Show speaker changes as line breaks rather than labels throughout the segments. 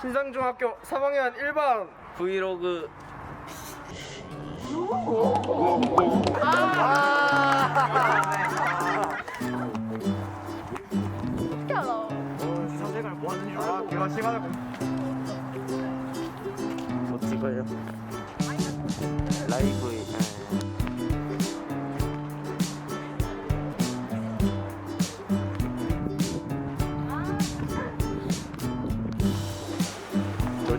신상중학교 3학년 1반
브이로그
아 시간을
뭐 찍어요? 라이브에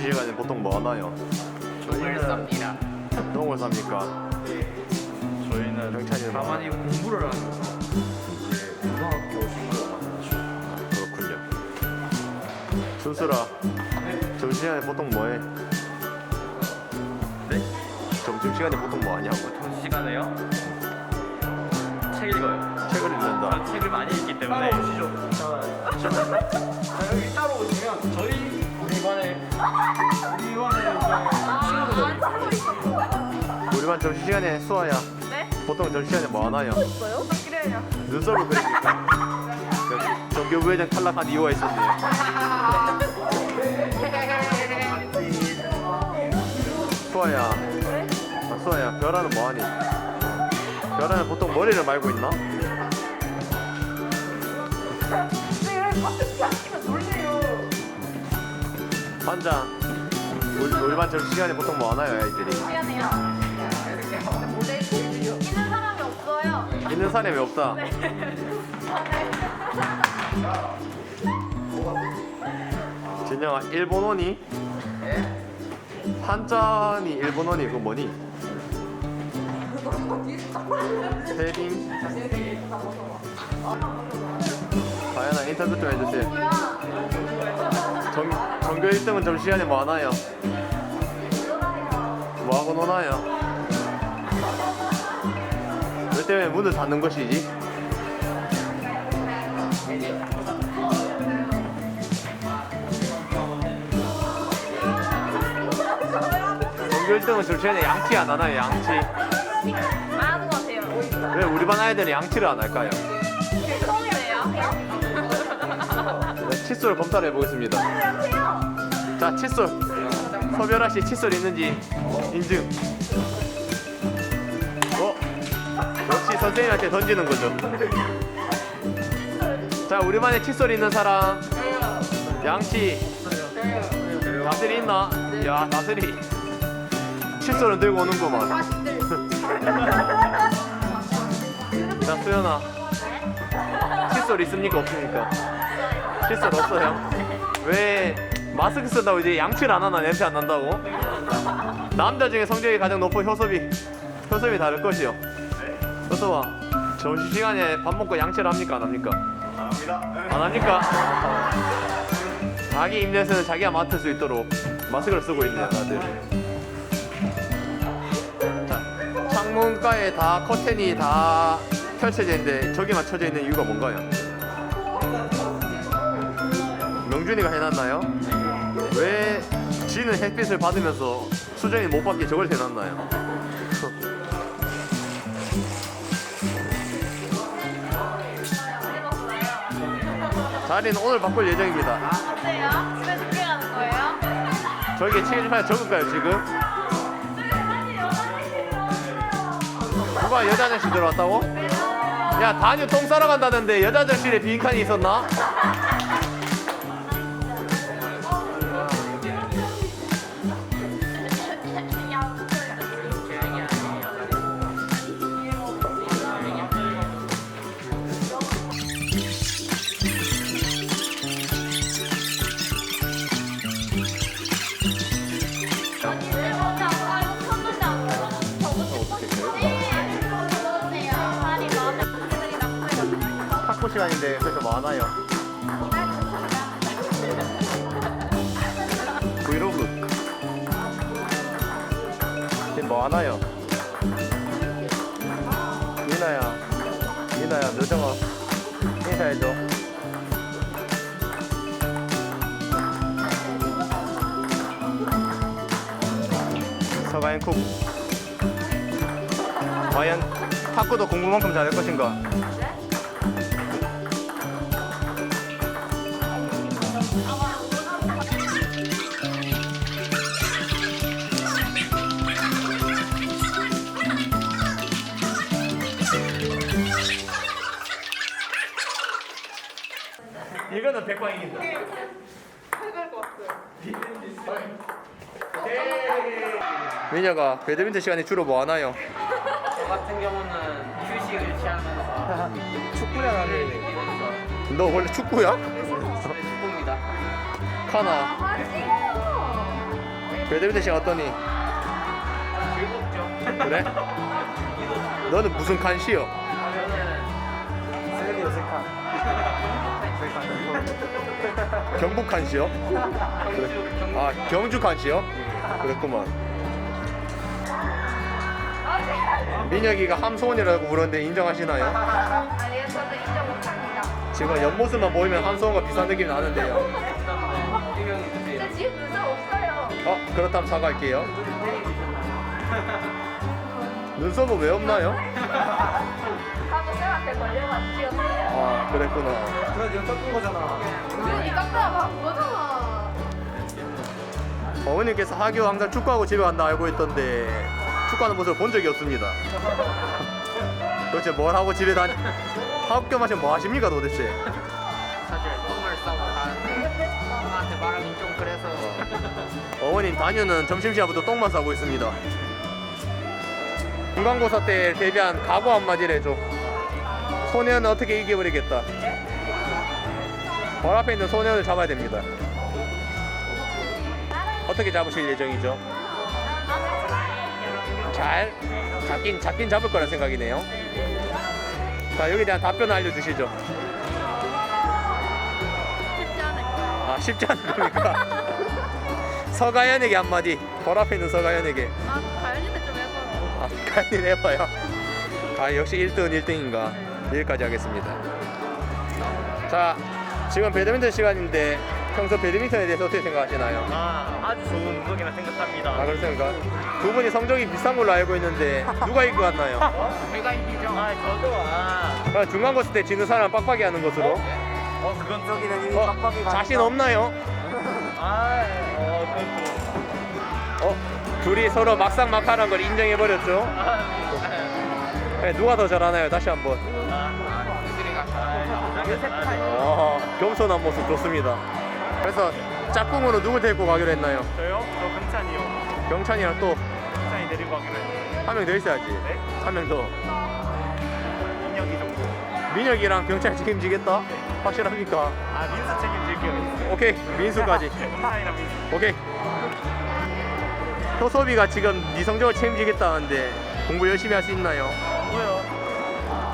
절취 시간에 보통 뭐 하나요?
조율 쌉니다
똥을 삽니까?
저희는
경찰이
가만히 공부를 하는 거죠 이제 고등학교 친구를 만나죠
그렇군요. 순수라. 점심 시간에 보통 뭐해?
네?
점심 시간에 보통 뭐 하냐고.
전 시간에요? 책 읽어요
책을 읽는다.
전 책을 많이 읽기 때문에 따라오시죠 자, 자 여기 따로 오시면 저희 우리 반에 우리 반에 이제
우리 반 점심 시간에 수아야.
네?
보통 점심 시간에 뭐 하나요?
있어요? 그래요.
눈썹을 그리니까. 그 정교부회장 탈락한 이유가 있었네요. 수아야.
네?
아, 수아야, 별아는 뭐 하니? 별아는 보통 머리를 말고 있나?
네, 어떻게 하시면 놀래요.
반장. 우리, 우리 반 점심 시간에 보통 뭐 하나요, 아이들이?
미안해요. 있는 사람이 없어요.
있는 사람이 없다. 진영아, 일본어니? 한자니 일본어니 그거 뭐니? 헤딩 과연아 인터뷰 좀 해주세요? 정, 전교 1등은 점심시간에 뭐 하나요? 뭐 하고 노나요? 왜 때문에 문을 닫는 것이지? 전교 1등은 점심시간에 양치 안 하나요? 양치
안 하는 것 같아요.
왜 우리 반 아이들은 양치를 안 할까요? 칫솔 검사를 해보겠습니다. 자 칫솔. 서별아 씨 칫솔 있는지 인증. 어? 역시 선생님한테 던지는 거죠. 자 우리반에 칫솔 있는 사람. 양치. 나슬이 있나? 야 나슬이. 칫솔은 들고 오는구만. 자 수연아. 칫솔 있습니까? 없습니까? 칫솔 없어요? 왜 마스크 쓴다고 이제 양치를 안 하나 냄새 안 난다고? 남자 중에 성적이 가장 높은 효섭이 효섭이 다를 것이요. 효섭아 점심 시간에 밥 먹고 양치를 합니까 안 합니까? 안 합니까? 자기 입냄새는 자기가 맡을 수 있도록 마스크를 쓰고 있네요 다들. 자 창문가에 다 커튼이 다 펼쳐져 있는데 저기만 쳐져 있는 이유가 뭔가요? 명준이가 해놨나요? 왜 지는 햇빛을 받으면서 수정이 못 받게 저걸 해놨나요? 자리는 오늘 바꿀 예정입니다.
어때요? 집에 늦게 가는 거예요?
저에게 책임을 적을까요 지금? 누가 여자 화장실 들어왔다고? 야 다녀 똥 싸러 간다는데 여자 화장실에 빈칸이 있었나? 탁구 시간인데 그래서 뭐 하나요? 브이로그 지금 뭐 하나요? 이나야 이나야 묘정아 인사해줘 서가인쿡 과연 탁구도 공부만큼 잘할 것인가? 이거는 백방 이긴다. 민혁아 배드민턴 시간에 주로 뭐 하나요?
저 같은 경우는 휴식을 취하면서
축구야 나는.
너 원래 축구야?
축구입니다.
카나
아.
배드민턴 시간 어떠니?
즐겁죠.
그래? 너는 무슨 칸시요?
저는
세력이 어색한.
경북 칸시요? 아 경주 칸시요? 그랬구만. 민혁이가 함소원이라고 부르는데 인정하시나요?
아니요, 저는 인정 못합니다.
지금 옆모습만 보이면 함소원과 비슷한 느낌이 나는데요.
근데
드세요.
지금 눈썹 없어요.
어 그렇다면 사과할게요. 눈썹은 왜 없나요?
하도 쌤한테 걸려가지고 찍었어요.
아 그랬구나.
그래 이거 깎은 거잖아.
눈이 깎다 막 거잖아.
어머님께서 하교 항상 축구하고 집에 간다 알고 있던데 축구하는 모습을 본 적이 없습니다. 도대체 뭘 하고 집에 다니? 학교 마시면 뭐 하십니까 도대체?
사실 똥을 싸고 가는데 엄마한테 말하긴 좀 그래서
어머님 다녀는 점심시간부터 똥만 싸고 있습니다. 중간고사 때 데뷔한 각오 한마디를 해줘. 소년은 어떻게 이겨버리겠다. 발 앞에 있는 소년을 잡아야 됩니다. 어떻게 잡으실 예정이죠? 잘 잡긴 잡긴 잡을 거라 생각이네요. 자 여기에 대한 답변을 알려주시죠.
않을.
아 쉽지 않은 겁니까? 서가연에게 한마디. 발 앞에 있는 서가연에게.
아, 좀 해봐요.
아, 해봐요. 아, 역시 1등은 1등인가. 여기까지 하겠습니다. 자, 지금 배드민턴 시간인데 평소 배드민턴에 대해서 어떻게 생각하시나요?
아 아주 좋은 운동이라 생각합니다.
아, 그렇습니까? 두 분이 성적이 비슷한 걸로 알고 있는데 누가 이길 것 같나요?
제가 이기죠.
아 저도 아.
아, 중간고사 때 지는 사람 빡빡이 하는 것으로.
어 그건 저기는 이미
어,
빡빡이가.
자신 없나요?
아 어 그것도.
어, 둘이 서로 막상 막하는 걸 인정해버렸죠?
아,
네, 누가 더 잘하나요? 다시 한번. 어, 겸손한 모습 좋습니다. 그래서 짝꿍으로 누구 데리고 가기로 했나요?
저요? 저 근찬이요.
경찬이랑 또 한명
근찬이 데리고 가기로 했는데
더 있어야지.
네?
한 명 더.
인혁이 정도.
민혁이랑 경찬이 책임지겠다? 확실합니까?
아 민수 책임질게요.
오케이, 민수까지.
근찬이랑 민수.
오케이. 효섭이가 지금 네 성적을 책임지겠다는데 공부 열심히 할 수 있나요?
뭐요?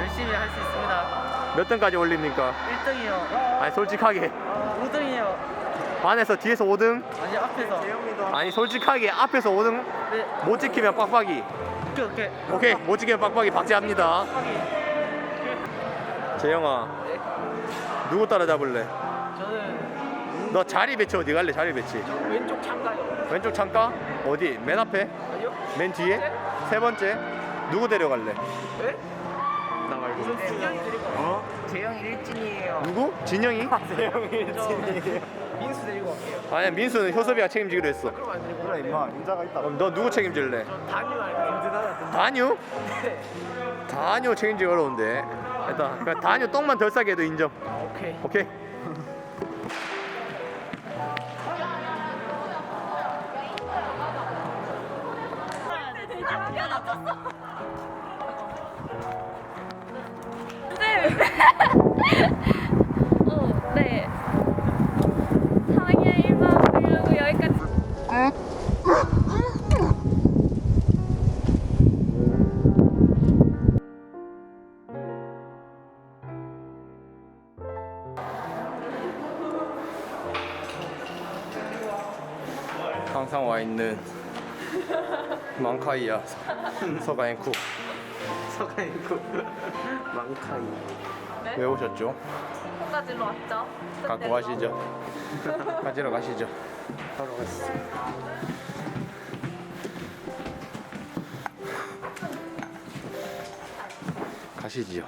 열심히 할 수 있습니다.
몇 등까지 올립니까?
1등이요.
아니 솔직하게
5등이요.
반에서 뒤에서 5등?
아니 앞에서.
아니 솔직하게 앞에서 5등
네.
못 지키면 빡빡이
오케이 오케이.
오케이 못 지키면 빡빡이 박제합니다 재영아
네.
누구 따라잡을래?
저는
너 자리 배치 어디 갈래 자리 배치
왼쪽 창가요.
왼쪽 창가? 어디? 맨 앞에?
아니요?
맨 뒤에? 세 번째? 누구 데려갈래?
네?
나 말고
진영이 데리고.
어?
재영이 일진이에요.
누구? 진영이?
민수 데리고 갈게요.
아니야 민수는 효섭이가 책임지기로 했어
그럼 안 데리고.
그래 임마 인자가 있다.
그럼 너 누구 책임질래?
단유 할게요.
다뉴?
네.
다뉴 책임지기 어려운데 일단 그냥 다뉴 똥만 덜 싸게 해도 인정
오케이.
오케이
어, 네. 4학년 1반 브이로그 여기까지.
항상 와 있는 망카이야 서가인쿡
서가인구 망카이.
왜 오셨죠?
여기까지로 왔죠?
갖고 가시죠. 가지러 가시죠.
바로 갔어.
가시지요.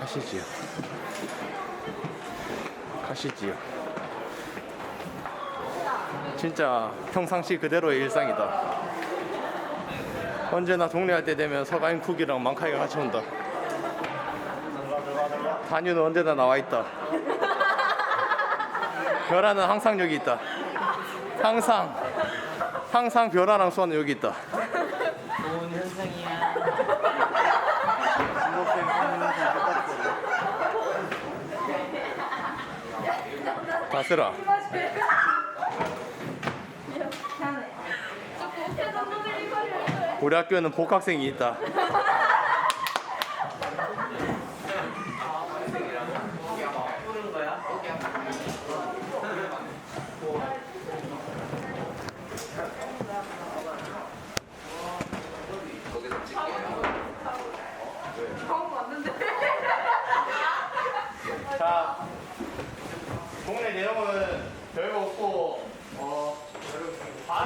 가시지요. 가시지요. 진짜 평상시 그대로의 일상이다 언제나 동네할 때 되면 서가인 쿡이랑 망카이가 같이 온다. 단유는 언제나 나와 있다. 별아는 항상 여기 있다. 항상 항상 별아랑 수아는 여기 있다.
좋은 현상이야.
다스라. 우리 학교는 복학생이 있다.